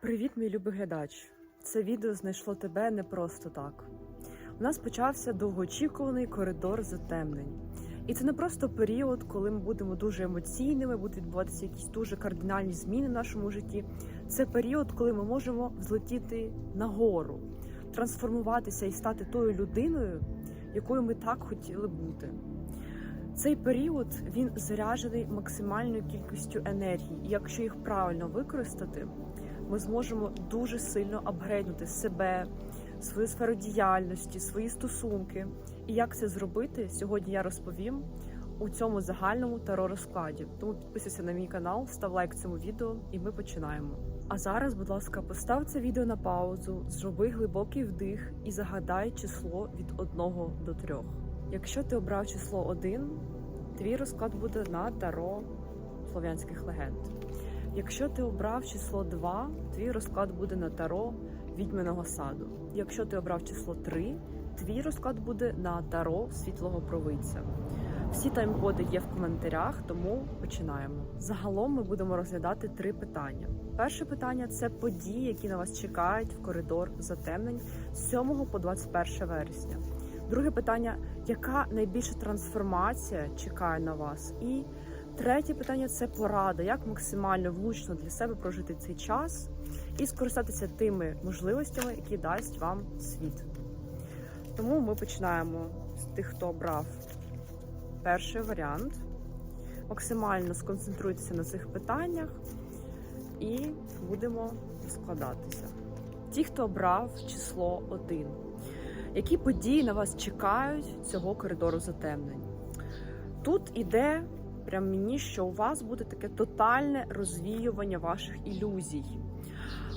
Привіт, мій любий глядач! Це відео знайшло тебе не просто так. У нас почався довгоочікуваний коридор затемнень. І це не просто період, коли ми будемо дуже емоційними, будуть відбуватися якісь дуже кардинальні зміни в нашому житті. Це період, коли ми можемо взлетіти нагору, трансформуватися і стати тою людиною, якою ми так хотіли бути. Цей період він заряджений максимальною кількістю енергії, і якщо їх правильно використати, ми зможемо дуже сильно апгрейднути себе, свою сферу діяльності, свої стосунки. І як це зробити, сьогодні я розповім у цьому загальному таро розкладі. Тому підписуйся на мій канал, став лайк цьому відео, і ми починаємо. А зараз, будь ласка, постав це відео на паузу, зроби глибокий вдих і загадай число від 1 до 3. Якщо ти обрав число 1, твій розклад буде на таро слов'янських легенд. Якщо ти обрав число 2, твій розклад буде на таро відьминого саду. Якщо ти обрав число 3, твій розклад буде на таро світлого провидця. Всі тайм-коди є в коментарях, тому починаємо. Загалом ми будемо розглядати три питання. Перше питання це події, які на вас чекають в коридор затемнень з 7 по 21 вересня. Друге питання: яка найбільша трансформація чекає на вас? І Третє питання це порада, як максимально влучно для себе прожити цей час і скористатися тими можливостями, які дасть вам світ. Тому ми починаємо з тих, хто обрав перший варіант. Максимально сконцентруйтеся на цих питаннях і будемо складатися. Ті, хто обрав число 1. Які події на вас чекають цього коридору затемнень? Тут іде прям мені, що у вас буде таке тотальне розвіювання ваших ілюзій.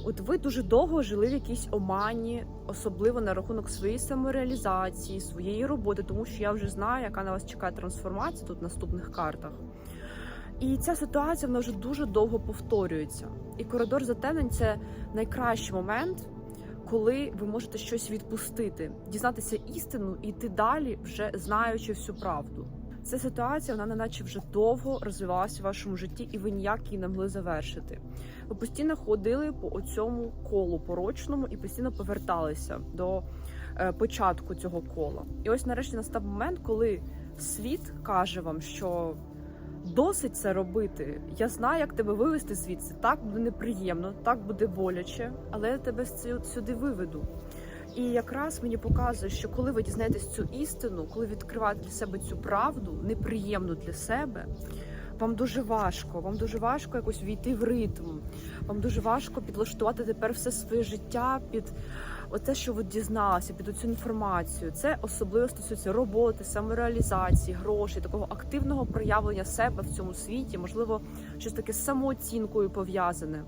От ви дуже довго жили в якійсь омані, особливо на рахунок своєї самореалізації, своєї роботи, тому що я вже знаю, яка на вас чекає трансформація тут в наступних картах. І ця ситуація вона вже дуже довго повторюється. І коридор затемнень це найкращий момент, коли ви можете щось відпустити, дізнатися істину і йти далі, вже знаючи всю правду. Ця ситуація вона неначе вже довго розвивалася в вашому житті, і ви ніяк її не могли завершити. Ви постійно ходили по цьому колу порочному і постійно поверталися до е, початку цього кола. І ось нарешті настав момент, коли світ каже вам, що досить це робити. Я знаю, як тебе вивести звідси. Так буде неприємно, так буде боляче, але я тебе сюди виведу. І якраз мені показує, що коли ви дізнаєтесь цю істину, коли відкриваєте для себе цю правду, неприємну для себе, вам дуже важко, вам дуже важко якось війти в ритм. Вам дуже важко підлаштувати тепер все своє життя під оте, що ви дізналися, під оцю інформацію. Це особливо стосується роботи, самореалізації, грошей, такого активного проявлення себе в цьому світі, можливо, щось таке з самооцінкою пов'язане.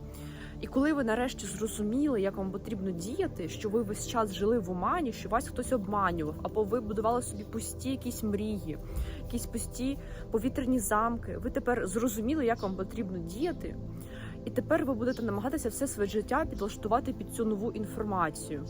І коли ви нарешті зрозуміли, як вам потрібно діяти, що ви весь час жили в омані, що вас хтось обманював, або ви будували собі пусті якісь мрії, якісь пусті повітряні замки, ви тепер зрозуміли, як вам потрібно діяти. І тепер ви будете намагатися все своє життя підлаштувати під цю нову інформацію.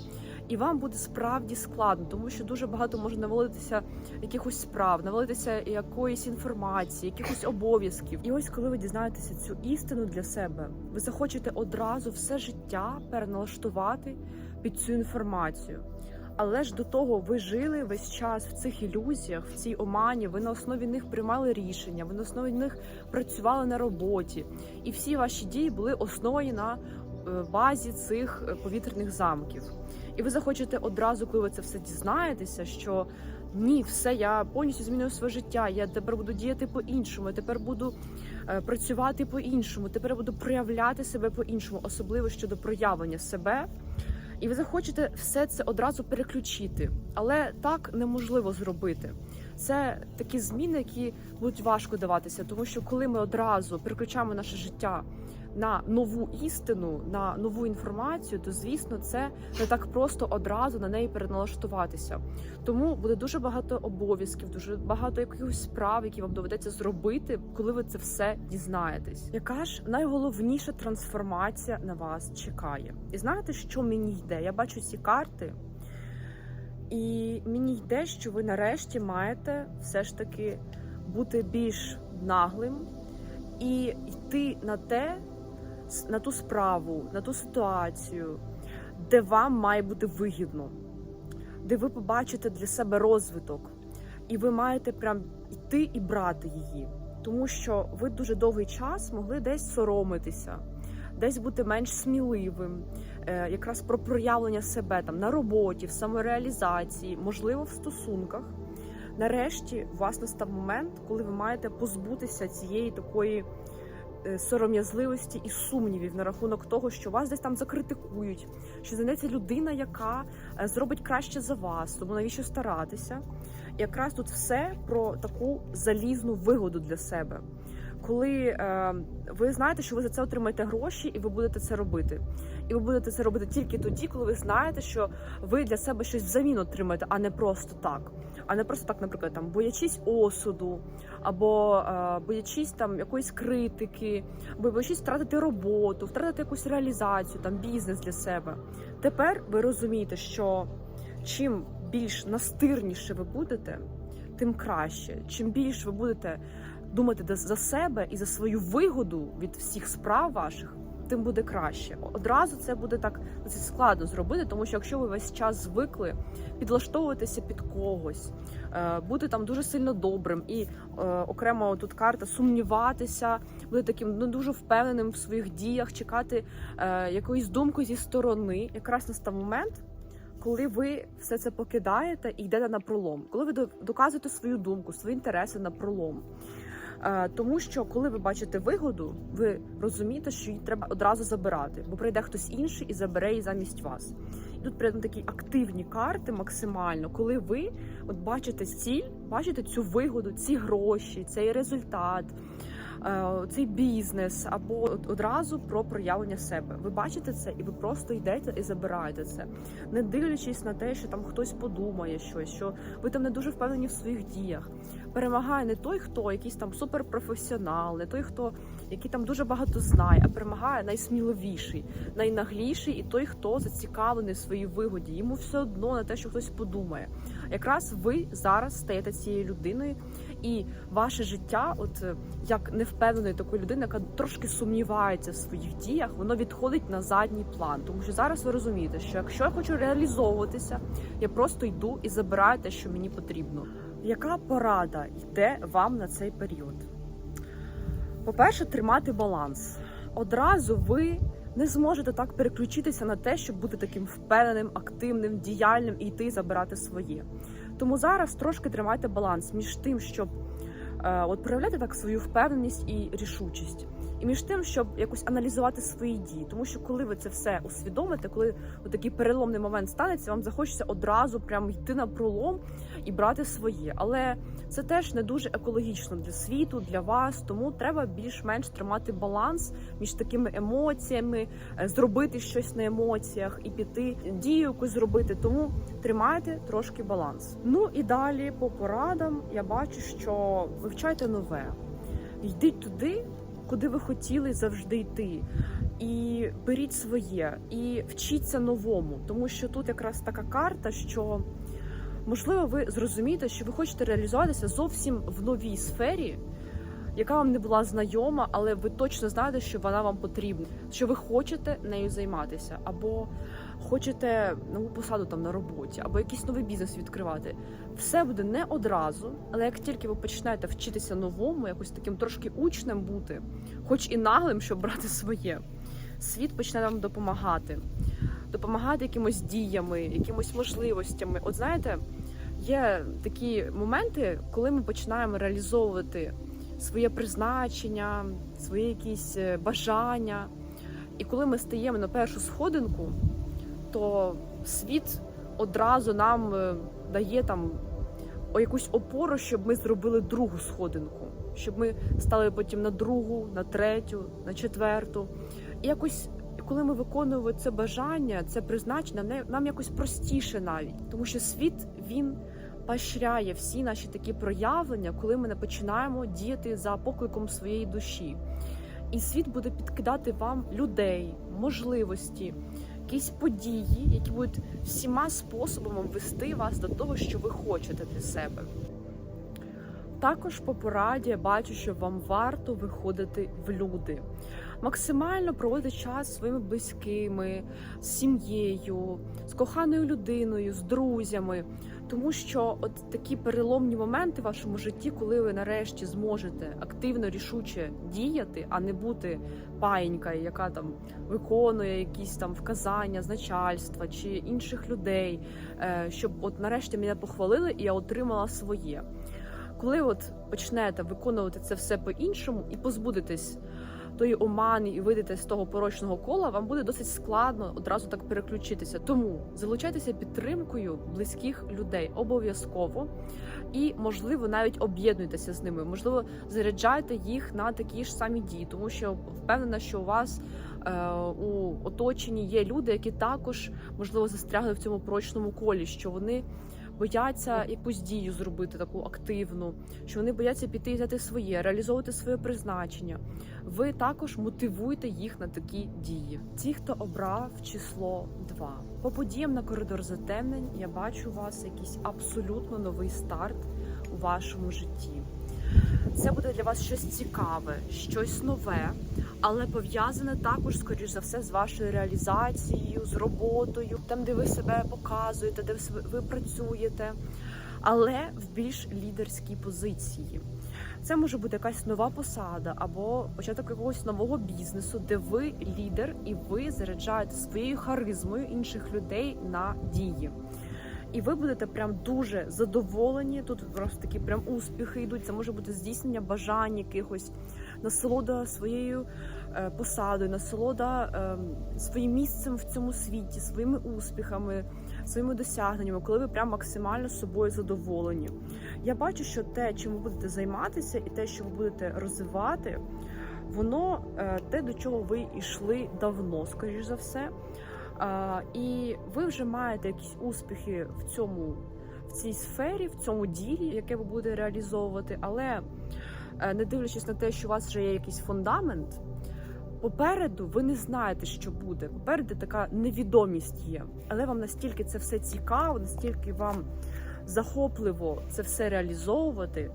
І вам буде справді складно, тому що дуже багато може навалитися якихось справ, навалитися якоїсь інформації, якихось обов'язків. І ось коли ви дізнаєтеся цю істину для себе, ви захочете одразу все життя переналаштувати під цю інформацію. Але ж до того ви жили весь час в цих ілюзіях, в цій омані. Ви на основі них приймали рішення, ви на основі них працювали на роботі, і всі ваші дії були основані на е, базі цих е, повітряних замків. І ви захочете одразу, коли ви це все дізнаєтеся, що ні, все, я повністю змінюю своє життя. Я тепер буду діяти по-іншому, я тепер буду е, працювати по-іншому, тепер буду проявляти себе по-іншому, особливо щодо проявлення себе. І ви захочете все це одразу переключити, але так неможливо зробити. Це такі зміни, які будуть важко даватися, тому що коли ми одразу переключаємо наше життя на нову істину, на нову інформацію, то звісно, це не так просто одразу на неї переналаштуватися. Тому буде дуже багато обов'язків, дуже багато якихось справ, які вам доведеться зробити, коли ви це все дізнаєтесь. Яка ж найголовніша трансформація на вас чекає? І знаєте, що мені йде? Я бачу ці карти. І мені йде, що ви нарешті маєте все ж таки бути більш наглим і йти на те, на ту справу, на ту ситуацію, де вам має бути вигідно, де ви побачите для себе розвиток, і ви маєте прям йти і брати її. Тому що ви дуже довгий час могли десь соромитися, десь бути менш сміливим, е, якраз про проявлення себе там на роботі, в самореалізації, можливо, в стосунках. Нарешті у вас настав момент, коли ви маєте позбутися цієї такої сором'язливості і сумнівів на рахунок того, що вас десь там закритикують, що знайдеться людина, яка е, зробить краще за вас, тому навіщо старатися? Якраз тут все про таку залізну вигоду для себе. Коли е, ви знаєте, що ви за це отримаєте гроші, і ви будете це робити. І ви будете це робити тільки тоді, коли ви знаєте, що ви для себе щось взамін отримаєте, а не просто так. А не просто так, наприклад, там боячись осуду, або е, боячись там якоїсь критики, або боячись втратити роботу, втратити якусь реалізацію, там бізнес для себе. Тепер ви розумієте, що чим більш настирніше ви будете, тим краще. Чим більше ви будете думати за себе і за свою вигоду від всіх справ ваших, тим буде краще. Одразу це буде так досить складно зробити, тому що якщо ви весь час звикли підлаштовуватися під когось, е, бути там дуже сильно добрим і е, окремо тут карта сумніватися, бути таким не дуже впевненим в своїх діях, чекати е, якоїсь думки зі сторони, якраз настав момент. Коли ви все це покидаєте і йдете на пролом, коли ви до- доказуєте свою думку, свої інтереси на пролом. Тому що коли ви бачите вигоду, ви розумієте, що її треба одразу забирати, бо прийде хтось інший і забере її замість вас. І тут прямо такі активні карти максимально, коли ви от бачите ціль, бачите цю вигоду, ці гроші, цей результат, е, цей бізнес, або одразу про проявлення себе. Ви бачите це, і ви просто йдете і забираєте це, не дивлячись на те, що там хтось подумає щось, що ви там не дуже впевнені в своїх діях. Перемагає не той, хто якийсь там суперпрофесіонал, не той, хто який там дуже багато знає, а перемагає найсміливіший, найнагліший і той, хто зацікавлений в своїй вигоді. Йому все одно на те, що хтось подумає. Якраз ви зараз стаєте цією людиною, і ваше життя, от е, як невпевненої такої людини, яка трошки сумнівається в своїх діях, воно відходить на задній план. Тому що зараз ви розумієте, що якщо я хочу реалізовуватися, я просто йду і забираю те, що мені потрібно. Яка порада йде вам на цей період? По-перше, тримати баланс. Одразу ви не зможете так переключитися на те, щоб бути таким впевненим, активним, діяльним і йти забирати своє. Тому зараз трошки тримайте баланс між тим, щоб е, от проявляти так свою впевненість і рішучість, і між тим, щоб якось аналізувати свої дії. Тому що коли ви це все усвідомите, коли такий переломний момент станеться, вам захочеться одразу прямо йти на пролом і брати своє. Але це теж не дуже екологічно для світу, для вас. Тому треба більш-менш тримати баланс між такими емоціями, е, зробити щось на емоціях і піти дію якусь зробити. Тому тримайте трошки баланс. Ну і далі по порадам я бачу, що вивчайте нове, йдіть туди, куди ви хотіли завжди йти. І беріть своє, і вчіться новому, тому що тут якраз така карта, що можливо ви зрозумієте, що ви хочете реалізуватися зовсім в новій сфері, яка вам не була знайома, але ви точно знаєте, що вона вам потрібна, що ви хочете нею займатися, або хочете нову посаду там на роботі, або якийсь новий бізнес відкривати. Все буде не одразу, але як тільки ви почнете вчитися новому, якось таким трошки учнем бути, хоч і наглим, щоб брати своє, світ почне вам допомагати. Допомагати якимось діями, якимось можливостями. От знаєте, є такі моменти, коли ми починаємо реалізовувати своє призначення, свої якісь е, бажання. І коли ми стаємо на першу сходинку, то світ одразу нам е, дає там якусь опору, щоб ми зробили другу сходинку, щоб ми стали потім на другу, на третю, на четверту. І якось, коли ми виконуємо це бажання, це призначення, нам- нам якось простіше навіть, тому що світ він поощряє всі наші такі проявлення, коли ми не починаємо діяти за покликом своєї душі. І світ буде підкидати вам людей, можливості, якісь події, які будуть всіма способами вести вас до того, що ви хочете для себе. Також по пораді я бачу, що вам варто виходити в люди. максимально проводити час зі своїми близькими, з сім'єю, з коханою людиною, з друзями. Тому що от такі переломні моменти в вашому житті, коли ви нарешті зможете активно рішуче діяти, а не бути паїнькою, яка там виконує якісь там вказання з начальства чи інших людей, е, щоб от нарешті мене похвалили і я отримала своє. Коли от почнете виконувати це все по-іншому і позбудетесь тої омани і вийдете з того порочного кола, вам буде досить складно одразу так переключитися. Тому залучайтеся підтримкою близьких людей обов'язково і, можливо, навіть об'єднуйтеся з ними. Можливо, заряджайте їх на такі ж самі дії, тому що впевнена, що у вас е, у оточенні є люди, які також можливо застрягли в цьому порочному колі, що вони. Бояться якусь дію зробити таку активну, що вони бояться піти і взяти своє, реалізовувати своє призначення. Ви також мотивуйте їх на такі дії. Ті, хто обрав число 2. По подіям на коридор затемнень, я бачу у вас якийсь абсолютно новий старт у вашому житті. Це буде для вас щось цікаве, щось нове, але пов'язане також, скоріш за все, з вашою реалізацією, з роботою, там, де ви себе показуєте, де ви працюєте, але в більш лідерській позиції. Це може бути якась нова посада або початок якогось нового бізнесу, де ви лідер і ви заряджаєте своєю харизмою інших людей на дії. І ви будете прям дуже задоволені. Тут просто такі прям успіхи йдуть. Це може бути здійснення бажань якихось, насолода своєю е, посадою, насолода е, своїм місцем в цьому світі, своїми успіхами, своїми досягненнями, коли ви прям максимально собою задоволені. Я бачу, що те, чим ви будете займатися, і те, що ви будете розвивати, воно е, те, до чого ви йшли давно, скоріш за все. І ви вже маєте якісь успіхи в цьому в цій сфері, в цьому ділі, яке ви будете реалізовувати, але е, не дивлячись на те, що у вас вже є якийсь фундамент. Попереду ви не знаєте, що буде. Попереду така невідомість є. Але вам настільки це все цікаво, настільки вам захопливо це все реалізовувати,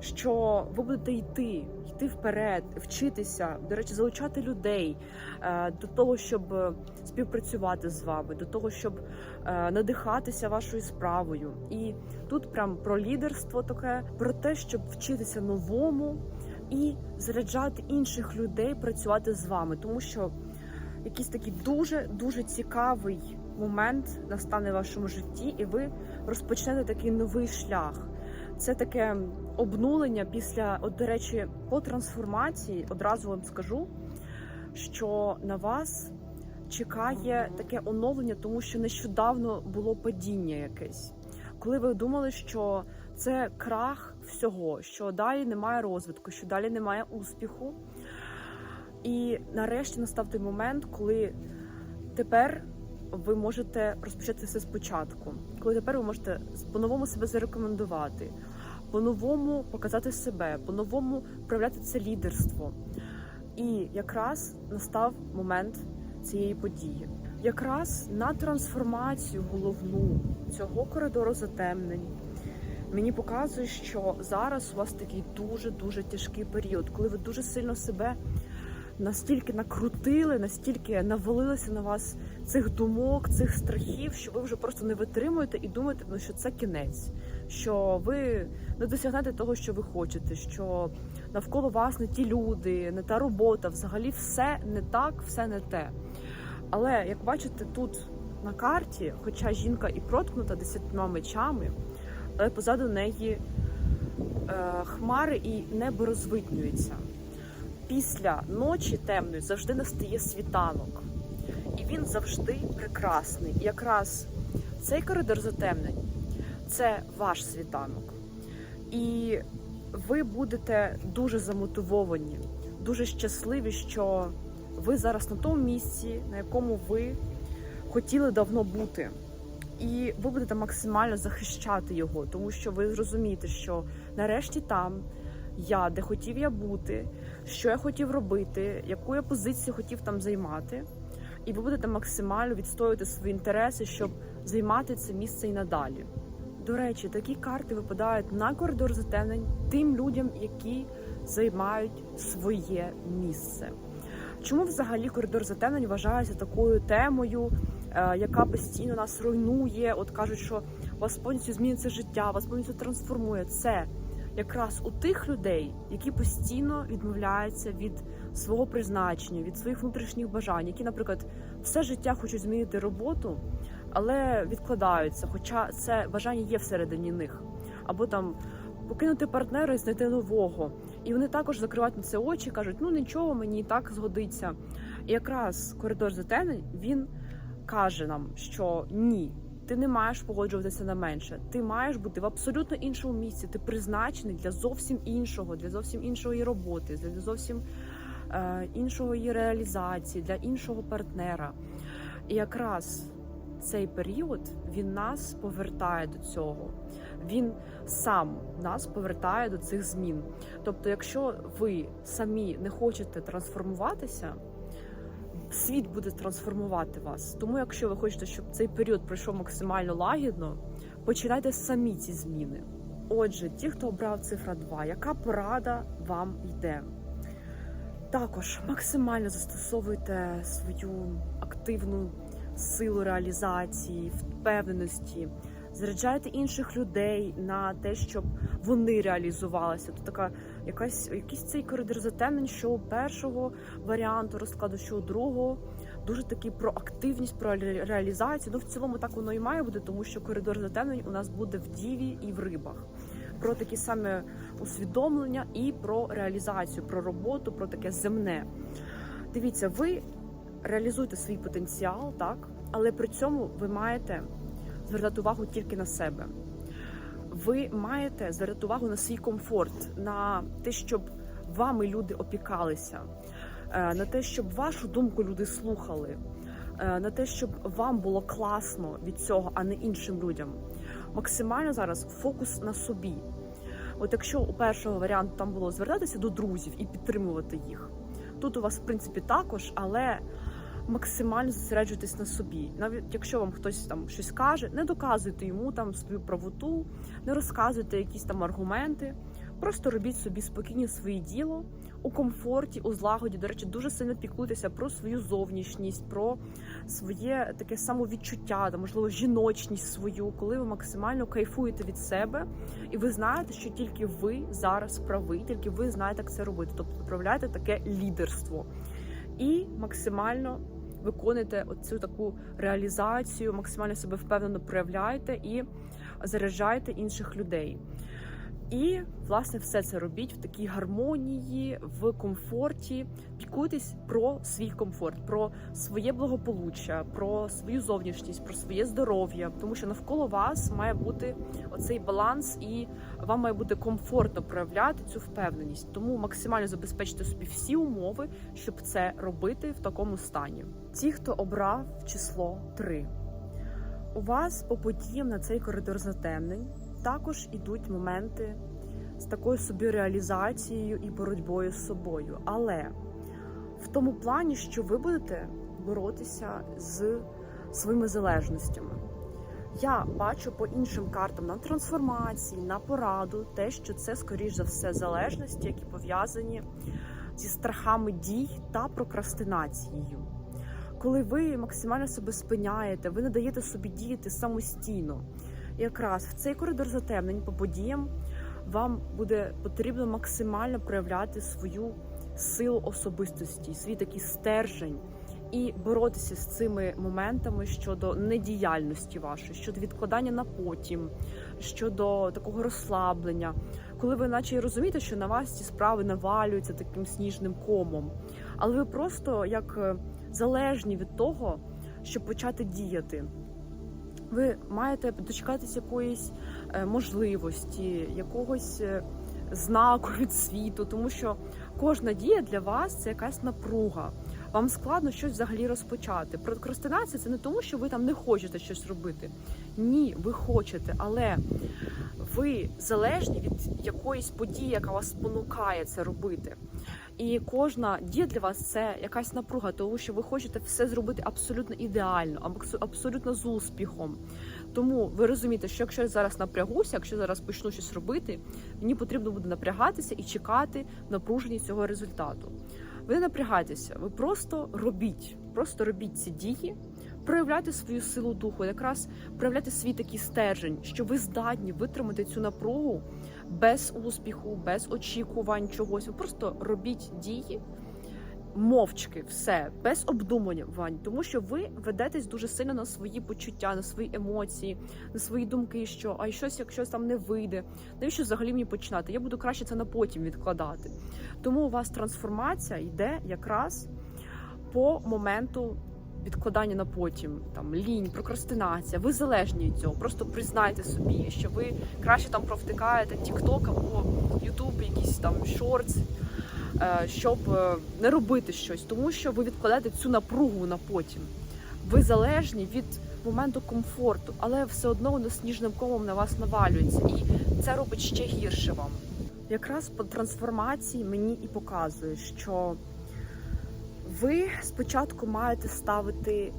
що ви будете йти, йти вперед, вчитися, до речі, залучати людей е, до того, щоб е, співпрацювати з вами, до того, щоб е, надихатися вашою справою. І тут прям про лідерство таке, про те, щоб вчитися новому і заряджати інших людей працювати з вами, тому що якийсь такий дуже дуже цікавий момент настане в вашому житті, і ви розпочнете такий новий шлях. Це таке обнулення після, от, до речі, по трансформації. Одразу вам скажу, що на вас чекає таке оновлення, тому що нещодавно було падіння якесь. Коли ви думали, що це крах всього, що далі немає розвитку, що далі немає успіху. І нарешті настав той момент, коли тепер ви можете розпочати все спочатку, коли тепер ви можете по-новому себе зарекомендувати, по-новому показати себе, по-новому проявляти це лідерство. І якраз настав момент цієї події. Якраз на трансформацію головну цього коридору затемнень мені показує, що зараз у вас такий дуже дуже тяжкий період, коли ви дуже сильно себе настільки накрутили, настільки навалилося на вас цих думок, цих страхів, що ви вже просто не витримуєте і думаєте, ну що це кінець, що ви не досягнете того, що ви хочете, що навколо вас не ті люди, не та робота, взагалі все не так, все не те. Але як бачите, тут на карті, хоча жінка і проткнута десятьма мечами, але позаду неї е, хмари і небо розвитнюється. Після ночі темної завжди настає світанок, він завжди прекрасний. Якраз цей коридор затемнень це ваш світанок. І ви будете дуже замотивовані, дуже щасливі, що ви зараз на тому місці, на якому ви хотіли давно бути. І ви будете максимально захищати його, тому що ви зрозумієте, що нарешті там я, де хотів я бути, що я хотів робити, яку я позицію хотів там займати, і ви будете максимально відстоювати свої інтереси, щоб займати це місце і надалі. До речі, такі карти випадають на коридор затемнень тим людям, які займають своє місце. Чому взагалі коридор затемнень вважається такою темою, е, яка постійно нас руйнує? От кажуть, що вас повністю зміниться життя, вас повністю трансформує. Це якраз у тих людей, які постійно відмовляються від свого призначення, від своїх внутрішніх бажань, які, наприклад, все життя хочуть змінити роботу, але відкладаються, хоча це бажання є всередині них, або там покинути партнера і знайти нового. І вони також закривають на це очі, кажуть, ну нічого, мені і так згодиться. І якраз коридор затемнень він каже нам, що ні, ти не маєш погоджуватися на менше. Ти маєш бути в абсолютно іншому місці. Ти призначений для зовсім іншого, для зовсім іншої роботи, для зовсім е, іншої реалізації, для іншого партнера. І якраз цей період він нас повертає до цього. Він сам нас повертає до цих змін. Тобто, якщо ви самі не хочете трансформуватися, світ буде трансформувати вас. Тому, якщо ви хочете, щоб цей період пройшов максимально лагідно, починайте самі ці зміни. Отже, ті, хто обрав цифра 2, яка порада вам йде? Також максимально застосовуйте свою активну силу реалізації, впевненості, заряджайте інших людей на те, щоб вони реалізувалися. Тут така якась якийсь цей коридор затемнень, що у першого варіанту розкладу, що у другого. Дуже такий про активність, про реалізацію. Ну в цілому так воно і має бути, тому що коридор затемнень у нас буде в діві і в рибах. Про такі саме усвідомлення і про реалізацію, про роботу, про таке земне. Дивіться, ви реалізуєте свій потенціал, так, але при цьому ви маєте звертати увагу тільки на себе. Ви маєте звертати увагу на свій комфорт, на те, щоб вами люди опікалися, е, на те, щоб вашу думку люди слухали, е, на те, щоб вам було класно від цього, а не іншим людям. Максимально зараз фокус на собі. От якщо у першого варіанту там було звертатися до друзів і підтримувати їх, тут у вас в принципі також, але максимально зосереджуйтесь на собі. Навіть якщо вам хтось там щось каже, не доказуйте йому там свою правоту, не розказуйте якісь там аргументи. Просто робіть собі спокійно своє діло у комфорті, у злагоді. До речі, дуже сильно піклуйтеся про свою зовнішність, про своє таке самовідчуття, та можливо жіночність свою, коли ви максимально кайфуєте від себе, і ви знаєте, що тільки ви зараз праві, тільки ви знаєте, як це робити. Тобто проявляєте таке лідерство і максимально виконуєте оцю таку реалізацію, максимально себе впевнено проявляєте і заряджаєте інших людей. І власне все це робіть в такій гармонії, в комфорті. Пікуйтесь про свій комфорт, про своє благополуччя, про свою зовнішність, про своє здоров'я, тому що навколо вас має бути оцей баланс, і вам має бути комфортно проявляти цю впевненість. Тому максимально забезпечте собі всі умови, щоб це робити в такому стані. Ті, хто обрав число 3. у вас по подіям на цей коридор затемнень також ідуть моменти з такою собі реалізацією і боротьбою з собою. Але в тому плані, що ви будете боротися з своїми залежностями. Я бачу по іншим картам на трансформації, на пораду, те, що це, скоріш за все, залежності, які пов'язані зі страхами дій та прокрастинацією. Коли ви максимально себе спиняєте, ви не даєте собі діяти самостійно. Якраз в цей коридор затемнень по подіям вам буде потрібно максимально проявляти свою силу особистості, свій такий стержень і боротися з цими моментами щодо недіяльності вашої, щодо відкладання на потім, щодо такого розслаблення, коли ви наче розумієте, що на вас ці справи навалюються таким сніжним комом, але ви просто як е, залежні від того, щоб почати діяти. Ви маєте дочекатись якоїсь е, можливості, якогось е, знаку від світу, тому що кожна дія для вас це якась напруга. Вам складно щось взагалі розпочати. Прокрастинація це не тому, що ви там не хочете щось робити. Ні, ви хочете, але ви залежні від якоїсь події, яка вас спонукає це робити. І кожна дія для вас це якась напруга, тому що ви хочете все зробити абсолютно ідеально, абсолютно з успіхом. Тому ви розумієте, що якщо я зараз напрягуся, якщо зараз почну щось робити, мені потрібно буде напрягатися і чекати напруження цього результату. Ви не напрягайтеся, ви просто робіть, просто робіть ці дії, проявляйте свою силу духу, якраз проявляйте свій такий стержень, що ви здатні витримати цю напругу без успіху, без очікувань чогось. Ви просто робіть дії. Мовчки, все без обдумувань, тому що ви ведетесь дуже сильно на свої почуття, на свої емоції, на свої думки, що а щось, якщо там не вийде, навіщо взагалі мені починати? Я буду краще це на потім відкладати. Тому у вас трансформація йде якраз по моменту відкладання на потім, там лінь, прокрастинація. Ви залежні від цього. Просто признайте собі, що ви краще там провтикаєте TikTok або YouTube, якісь там шортс, е, щоб е, не робити щось, тому що ви відкладаєте цю напругу на потім. Ви залежні від моменту комфорту, але все одно воно сніжним комом на вас навалюється, і це робить ще гірше вам. Якраз по трансформації мені і показує, що ви спочатку маєте ставити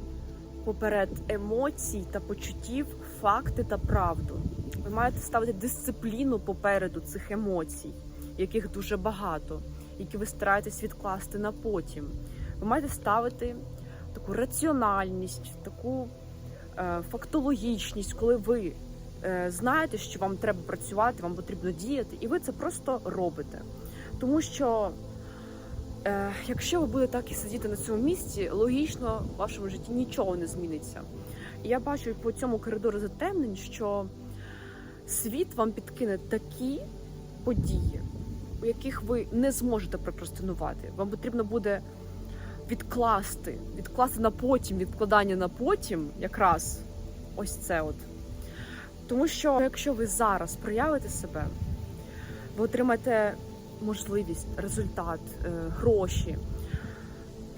поперед емоцій та почуттів факти та правду. Ви маєте ставити дисципліну попереду цих емоцій, яких дуже багато, які ви стараєтесь відкласти на потім. Ви маєте ставити таку раціональність, таку е, фактологічність, коли ви е, знаєте, що вам треба працювати, вам потрібно діяти, і ви це просто робите. Тому що якщо ви будете так і сидіти на цьому місці, логічно в вашому житті нічого не зміниться. І я бачу по цьому коридору затемнень, що світ вам підкине такі події, у яких ви не зможете прокрастинувати. Вам потрібно буде відкласти, відкласти на потім, відкладання на потім, якраз ось це от. Тому що якщо ви зараз проявите себе, ви отримаєте можливість, результат, е, гроші.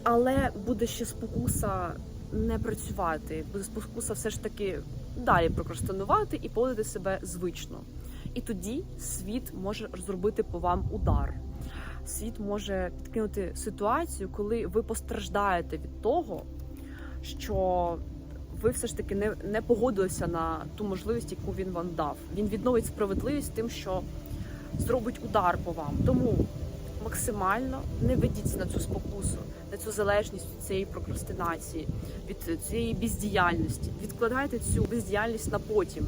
Але буде ще спокуса не працювати, буде спокуса все ж таки далі прокрастинувати і поводити себе звично. І тоді світ може зробити по вам удар. Світ може підкинути ситуацію, коли ви постраждаєте від того, що ви все ж таки не, не погодилися на ту можливість, яку він вам дав. Він відновить справедливість тим, що зробить удар по вам. Тому максимально не ведіться на цю спокусу, на цю залежність від цієї прокрастинації, від цієї бездіяльності. Відкладайте цю бездіяльність на потім.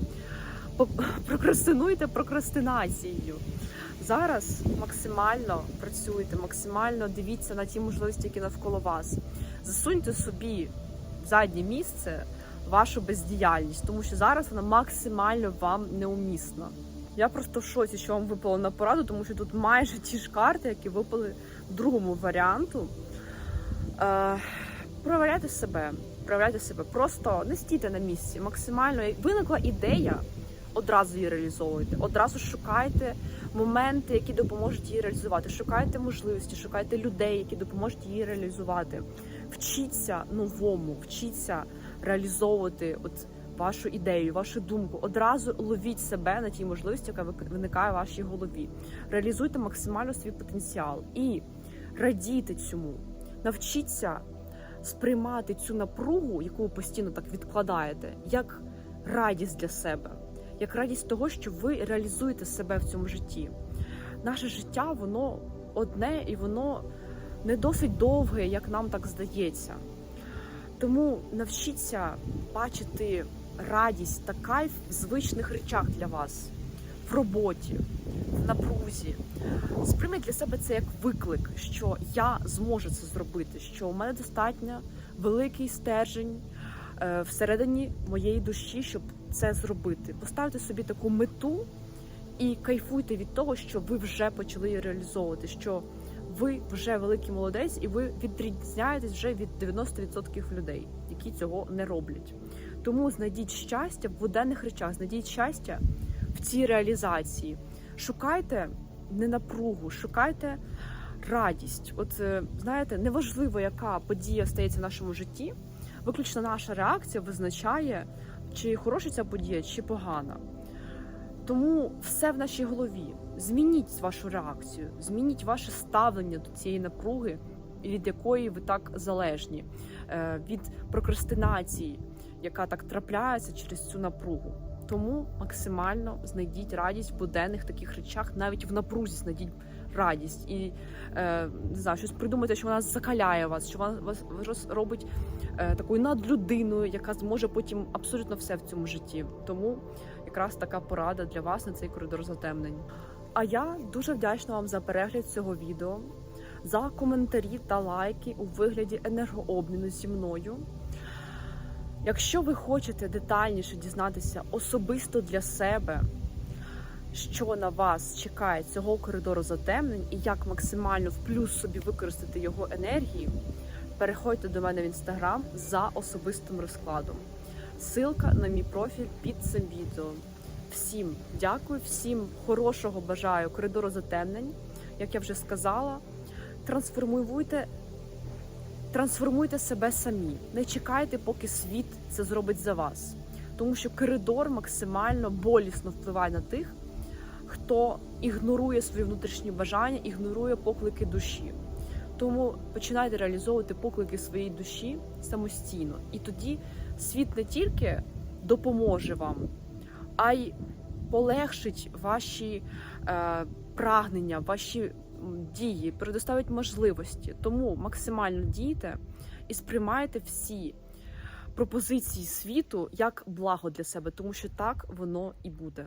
По- Прокрастинуйте прокрастинацією. Зараз максимально працюйте, максимально дивіться на ті можливості, які навколо вас. Засуньте собі в заднє місце вашу бездіяльність, тому що зараз вона максимально вам неумісна. Я просто в шоці, що вам випало на пораду, тому що тут майже ті ж карти, які випали другому варіанту. Е, проявляйте себе, проявляйте себе. Просто не стійте на місці. Максимально виникла ідея, одразу її реалізовуйте. Одразу шукайте моменти, які допоможуть її реалізувати. Шукайте можливості, шукайте людей, які допоможуть її реалізувати. Вчіться новому, вчіться реалізовувати от вашу ідею, вашу думку. Одразу ловіть себе на тій можливості, яка виникає в вашій голові. Реалізуйте максимально свій потенціал і радійте цьому. Навчіться сприймати цю напругу, яку ви постійно так відкладаєте, як радість для себе, як радість того, що ви реалізуєте себе в цьому житті. Наше життя, воно одне і воно не досить довге, як нам так здається. Тому навчіться бачити радість та кайф в звичних речах для вас, в роботі, в напрузі. Сприйміть для себе це як виклик, що я зможу це зробити, що у мене достатньо великий стержень е, всередині моєї душі, щоб це зробити. Поставте собі таку мету і кайфуйте від того, що ви вже почали її реалізовувати. що ви вже великий молодець, і ви відрізняєтесь вже від 90% людей, які цього не роблять. Тому знайдіть щастя в буденних речах, знайдіть щастя в цій реалізації. Шукайте не напругу, шукайте радість. От е, знаєте, неважливо, яка подія стається в нашому житті, виключно наша реакція визначає, чи хороша ця подія, чи погана. Тому все в нашій голові. Змініть вашу реакцію, змініть ваше ставлення до цієї напруги, від якої ви так залежні, Е, від прокрастинації, яка так трапляється через цю напругу. Тому максимально знайдіть радість в буденних таких речах, навіть в напрузі знайдіть радість і е, не знаю, щось придумайте, що вона закаляє вас, що вона вас робить е, такою надлюдиною, яка зможе потім абсолютно все в цьому житті. Тому якраз така порада для вас на цей коридор затемнень. А я дуже вдячна вам за перегляд цього відео, за коментарі та лайки у вигляді енергообміну зі мною. Якщо ви хочете детальніше дізнатися особисто для себе, що на вас чекає цього коридору затемнень і як максимально в плюс собі використати його енергії, переходьте до мене в інстаграм за особистим розкладом. Ссылка на мій профіль під цим відео. Всім дякую, всім хорошого бажаю коридору затемнень. Як я вже сказала, трансформуйте, трансформуйте себе самі. Не чекайте, поки світ це зробить за вас. Тому що коридор максимально болісно впливає на тих, хто ігнорує свої внутрішні бажання, ігнорує поклики душі. Тому починайте реалізовувати поклики своєї душі самостійно. І тоді світ не тільки допоможе вам, а й полегшить ваші е, прагнення, ваші дії, предоставить можливості. Тому максимально дійте і сприймайте всі пропозиції світу як благо для себе, тому що так воно і буде.